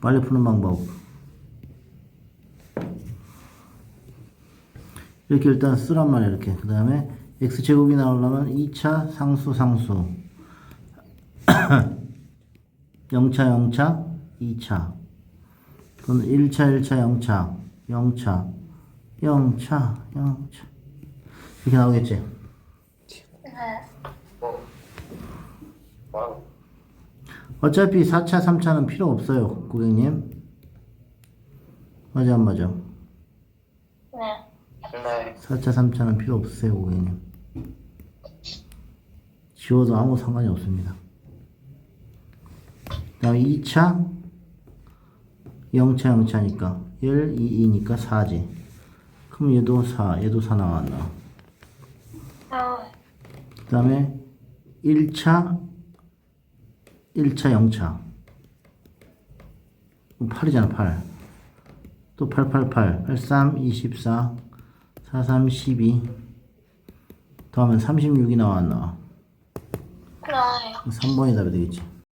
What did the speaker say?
빨리 푸는 방법. 이렇게 일단 쓰란 말이야, 이렇게. 그 다음에 x제곱이 나오려면 2차 상수 상수. 0차 0차 2차. 그럼 1차 1차 0차 0차 0차 0차. 이렇게 나오겠지? 네. 어차피 4차 3차는 필요 없어요, 고객님. 맞아, 안 맞아? 네. 네. 4차 3차는 필요 없으세요 고객님 지워도 아무 상관이 없습니다 그 다음 2차 0차 0차니까 1, 2, 2니까 4지 그럼 얘도 4 얘도 4 나왔나 어, 그 다음에 1차 1차 0차. 8이잖아 8 또 888 83 24 43 12 더하면 36이 나왔나? 나와요. 3번이 답이 되겠지